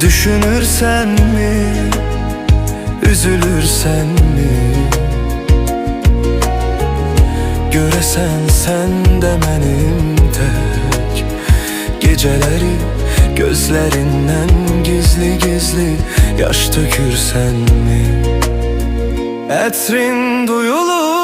Düşünürsen mi? Üzülürsen mi? Göresen sen de benim tek Geceleri gözlerinden gizli gizli Yaş dökürsen mi? Etrin duyulur.